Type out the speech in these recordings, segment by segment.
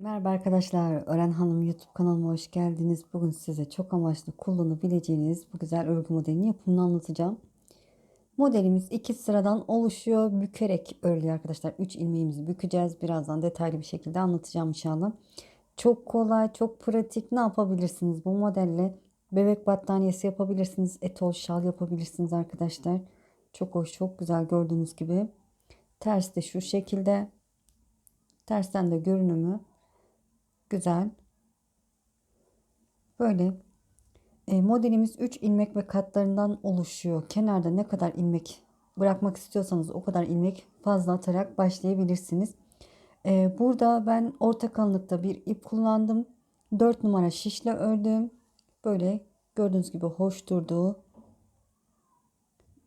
Merhaba arkadaşlar, Ören Hanım YouTube kanalıma hoş geldiniz. Bugün size çok amaçlı kullanabileceğiniz bu güzel örgü modelini yapımını anlatacağım. Modelimiz iki sıradan oluşuyor. Bükerek örülüyor arkadaşlar. 3 ilmeğimizi bükeceğiz. Birazdan detaylı bir şekilde anlatacağım inşallah. Çok kolay, çok pratik. Ne yapabilirsiniz bu modelle? Bebek battaniyesi yapabilirsiniz. Etol şal yapabilirsiniz arkadaşlar. Çok hoş, çok güzel gördüğünüz gibi. Ters de şu şekilde. Tersten de görünümü güzel. Böyle e, modelimiz 3 ilmek ve katlarından oluşuyor. Kenarda ne kadar ilmek bırakmak istiyorsanız o kadar ilmek fazla atarak başlayabilirsiniz. E, burada ben orta kalınlıkta bir ip kullandım. 4 numara şişle ördüm. Böyle gördüğünüz gibi hoş durduğu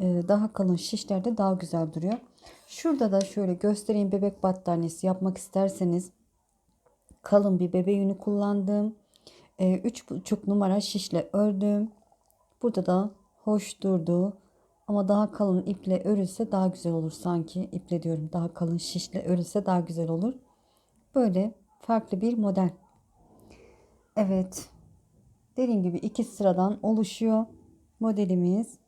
e, daha kalın şişlerde daha güzel duruyor. Şurada da şöyle göstereyim bebek battaniyesi yapmak isterseniz kalın bir bebe yünü kullandım. E, üç buçuk numara şişle ördüm. Burada da hoş durdu. Ama daha kalın iple örülse daha güzel olur sanki. İple diyorum daha kalın şişle örülse daha güzel olur. Böyle farklı bir model. Evet. Dediğim gibi iki sıradan oluşuyor modelimiz.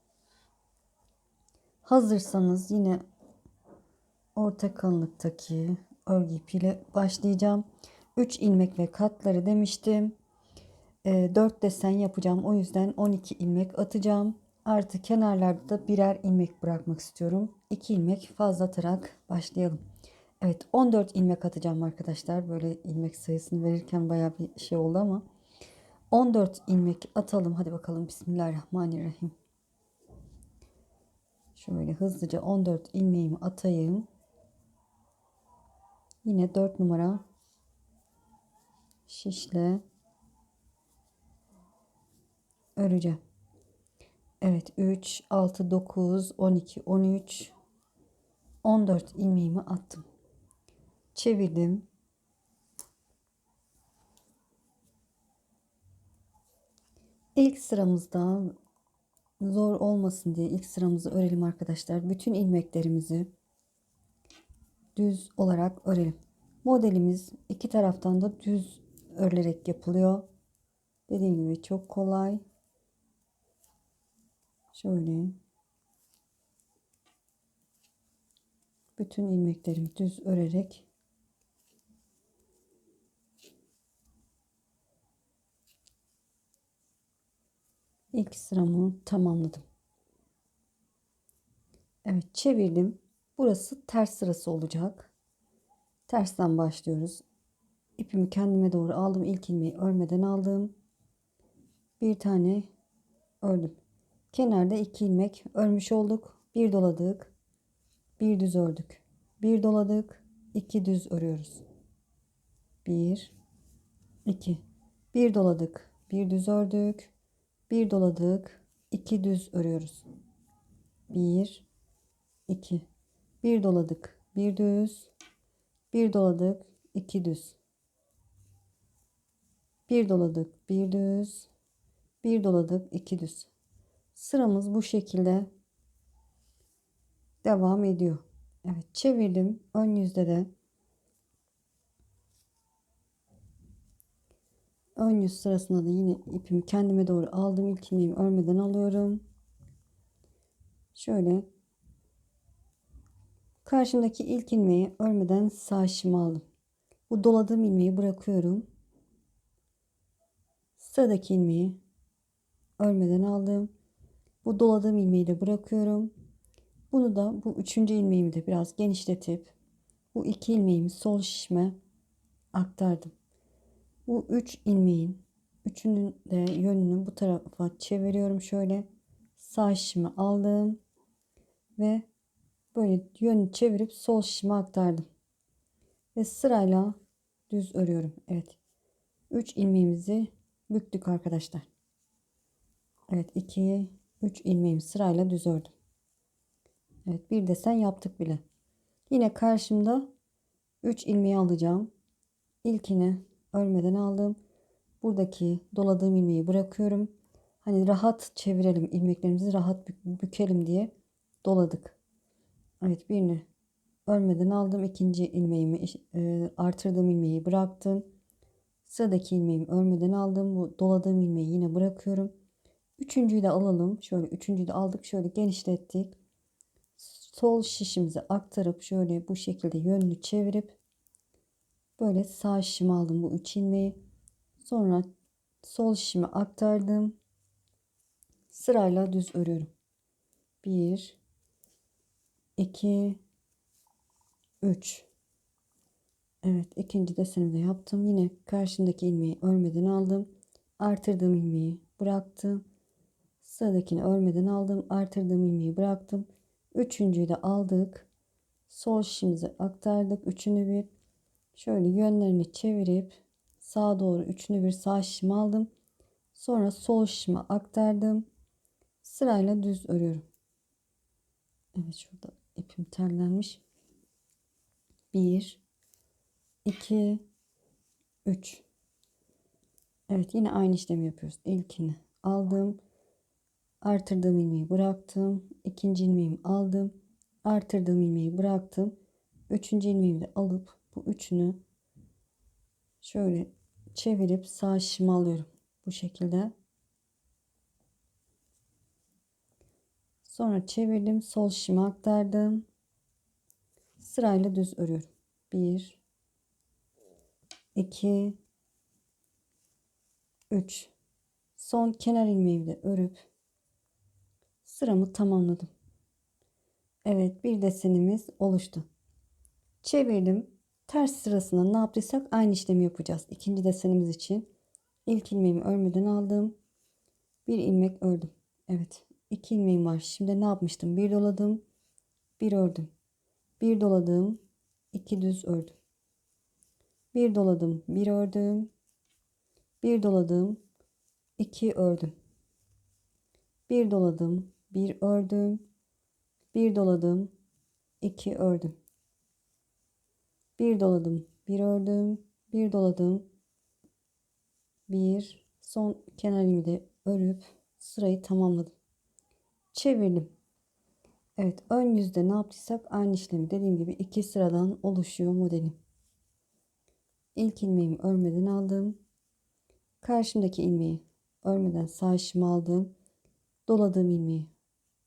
Hazırsanız yine orta kalınlıktaki örgü ipiyle başlayacağım. 3 ilmek ve katları demiştim. E, ee, 4 desen yapacağım. O yüzden 12 ilmek atacağım. Artı kenarlarda da birer ilmek bırakmak istiyorum. 2 ilmek fazla atarak başlayalım. Evet 14 ilmek atacağım arkadaşlar. Böyle ilmek sayısını verirken baya bir şey oldu ama. 14 ilmek atalım. Hadi bakalım Bismillahirrahmanirrahim. Şöyle hızlıca 14 ilmeğimi atayım. Yine 4 numara şişle öreceğim. Evet 3, 6, 9, 12, 13, 14 ilmeğimi attım. Çevirdim. İlk sıramızda zor olmasın diye ilk sıramızı örelim arkadaşlar. Bütün ilmeklerimizi düz olarak örelim. Modelimiz iki taraftan da düz örülerek yapılıyor. Dediğim gibi çok kolay. Şöyle. Bütün ilmeklerimi düz örerek ilk sıramı tamamladım. Evet çevirdim. Burası ters sırası olacak. Tersten başlıyoruz. İpimi kendime doğru aldım. İlk ilmeği örmeden aldım. Bir tane ördüm. Kenarda iki ilmek örmüş olduk. Bir doladık. Bir düz ördük. Bir doladık. iki düz örüyoruz. Bir, iki. Bir doladık. Bir düz ördük. Bir doladık. iki düz örüyoruz. Bir, iki. Bir doladık. Bir düz. Bir doladık, iki düz. Bir doladık, bir düz. Bir doladık, iki düz. Sıramız bu şekilde devam ediyor. Evet, çevirdim. Ön yüzde de ön yüz sırasında da yine ipimi kendime doğru aldım. İlk ilmeğimi örmeden alıyorum. Şöyle Karşımdaki ilk ilmeği örmeden sağ aldım. Bu doladığım ilmeği bırakıyorum. Sıradaki ilmeği örmeden aldım. Bu doladığım ilmeği de bırakıyorum. Bunu da bu üçüncü ilmeğimi de biraz genişletip bu iki ilmeğimi sol şişme aktardım. Bu üç ilmeğin üçünün de yönünü bu tarafa çeviriyorum şöyle. Sağ şişimi aldım ve böyle yönünü çevirip sol şişime aktardım. Ve sırayla düz örüyorum. Evet. 3 ilmeğimizi büktük arkadaşlar. Evet 2 3 ilmeğimi sırayla düz ördüm. Evet bir desen yaptık bile. Yine karşımda 3 ilmeği alacağım. İlkini örmeden aldım. Buradaki doladığım ilmeği bırakıyorum. Hani rahat çevirelim ilmeklerimizi rahat bükelim diye doladık. Evet birini örmeden aldım. ikinci ilmeğimi e, artırdığım ilmeği bıraktım. Sıradaki ilmeğimi örmeden aldım. Bu doladığım ilmeği yine bırakıyorum. Üçüncüyü de alalım. Şöyle üçüncüyü de aldık. Şöyle genişlettik. Sol şişimizi aktarıp şöyle bu şekilde yönünü çevirip böyle sağ şişimi aldım bu üç ilmeği. Sonra sol şişimi aktardım. Sırayla düz örüyorum. 1 2 3 Evet ikinci desenimi de yaptım. Yine karşımdaki ilmeği örmeden aldım. Artırdığım ilmeği bıraktım. Sıradakini örmeden aldım. Artırdığım ilmeği bıraktım. Üçüncüyü de aldık. Sol şişimizi aktardık. Üçünü bir şöyle yönlerini çevirip sağa doğru üçünü bir sağ şişimi aldım. Sonra sol şişimi aktardım. Sırayla düz örüyorum. Evet şurada ipim terlenmiş. 1 2 3 Evet yine aynı işlemi yapıyoruz. İlkini aldım. Artırdığım ilmeği bıraktım. ikinci ilmeğimi aldım. Artırdığım ilmeği bıraktım. Üçüncü ilmeğimi de alıp bu üçünü şöyle çevirip sağ şişimi alıyorum. Bu şekilde. Sonra çevirdim. Sol şişimi aktardım. Sırayla düz örüyorum. 1 2 3 Son kenar ilmeğimi de örüp sıramı tamamladım. Evet bir desenimiz oluştu. Çevirdim. Ters sırasında ne yaptıysak aynı işlemi yapacağız. İkinci desenimiz için ilk ilmeğimi örmeden aldım. Bir ilmek ördüm. Evet 2 ilmeğim var. Şimdi ne yapmıştım? Bir doladım. Bir ördüm. Bir doladım. iki düz ördüm. Bir doladım. Bir ördüm. Bir doladım. iki ördüm. Bir doladım. Bir ördüm. Bir doladım. iki ördüm. Bir doladım. Bir ördüm. Bir doladım. Bir son kenar ilmeği de örüp sırayı tamamladım çevirdim. Evet ön yüzde ne yaptıysak aynı işlemi dediğim gibi iki sıradan oluşuyor modelim. İlk ilmeğimi örmeden aldım. Karşımdaki ilmeği örmeden sağ işimi aldım. Doladığım ilmeği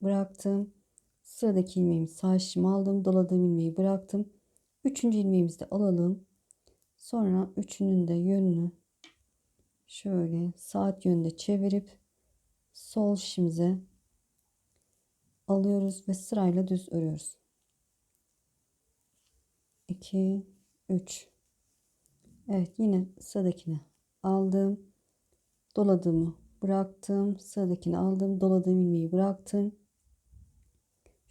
bıraktım. Sıradaki ilmeğimi sağ işimi aldım. Doladığım ilmeği bıraktım. Üçüncü ilmeğimizi de alalım. Sonra üçünün de yönünü şöyle saat yönünde çevirip sol şişimize alıyoruz ve sırayla düz örüyoruz. 2 3 Evet yine sıradakini aldım. Doladığımı bıraktım. Sıradakini aldım. Doladığım ilmeği bıraktım.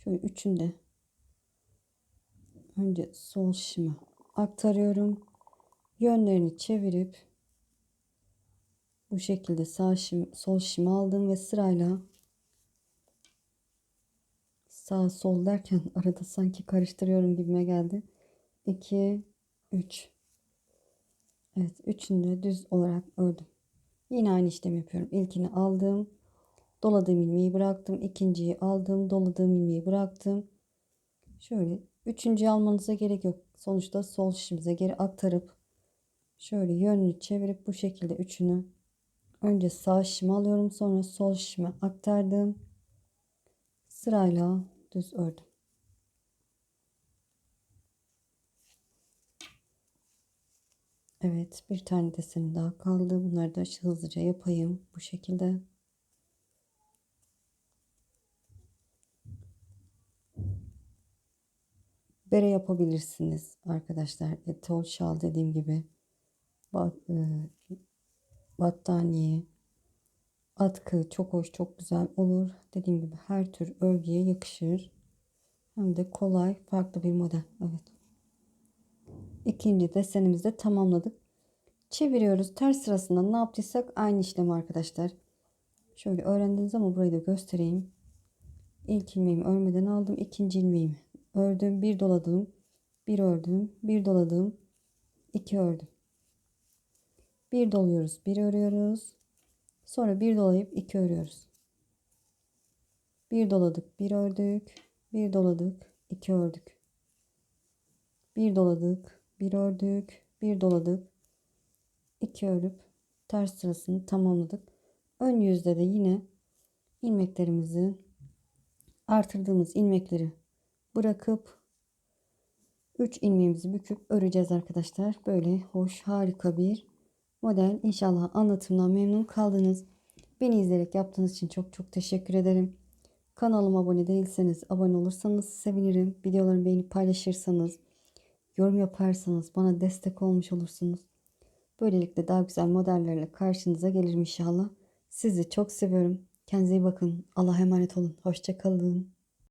Şöyle üçünde önce sol şişimi aktarıyorum. Yönlerini çevirip bu şekilde sağ şim, sol şişimi aldım ve sırayla sağ sol derken arada sanki karıştırıyorum gibime geldi. 2 3 Evet üçünü de düz olarak ördüm. Yine aynı işlemi yapıyorum. İlkini aldım. Doladığım ilmeği bıraktım. ikinciyi aldım. Doladığım ilmeği bıraktım. Şöyle üçüncüyü almanıza gerek yok. Sonuçta sol şişimize geri aktarıp şöyle yönünü çevirip bu şekilde üçünü önce sağ şişimi alıyorum. Sonra sol şişime aktardım. Sırayla düz ördüm. Evet bir tane desen daha kaldı. Bunları da hızlıca yapayım bu şekilde. Bere yapabilirsiniz arkadaşlar. Etol şal dediğim gibi. Bat, e, battaniye, atkı çok hoş çok güzel olur. Dediğim gibi her tür örgüye yakışır. Hem de kolay farklı bir model. Evet. İkinci desenimizi de tamamladık. Çeviriyoruz. Ters sırasında ne yaptıysak aynı işlem arkadaşlar. Şöyle öğrendiniz ama burayı da göstereyim. İlk ilmeğimi örmeden aldım. ikinci ilmeğimi ördüm. Bir doladım. Bir ördüm. Bir doladım. iki ördüm. Bir doluyoruz. Bir örüyoruz. Sonra bir dolayıp iki örüyoruz. Bir doladık, bir ördük, bir doladık, iki ördük. bir doladık, bir ördük, bir doladık, iki örüp ters sırasını tamamladık. Ön yüzde de yine ilmeklerimizi artırdığımız ilmekleri bırakıp 3 ilmeğimizi büküp öreceğiz arkadaşlar. Böyle hoş harika bir model. İnşallah anlatımdan memnun kaldınız. Beni izleyerek yaptığınız için çok çok teşekkür ederim. Kanalıma abone değilseniz abone olursanız sevinirim. Videolarımı beğenip paylaşırsanız, yorum yaparsanız bana destek olmuş olursunuz. Böylelikle daha güzel modellerle karşınıza gelirim inşallah. Sizi çok seviyorum. Kendinize iyi bakın. Allah'a emanet olun. Hoşçakalın.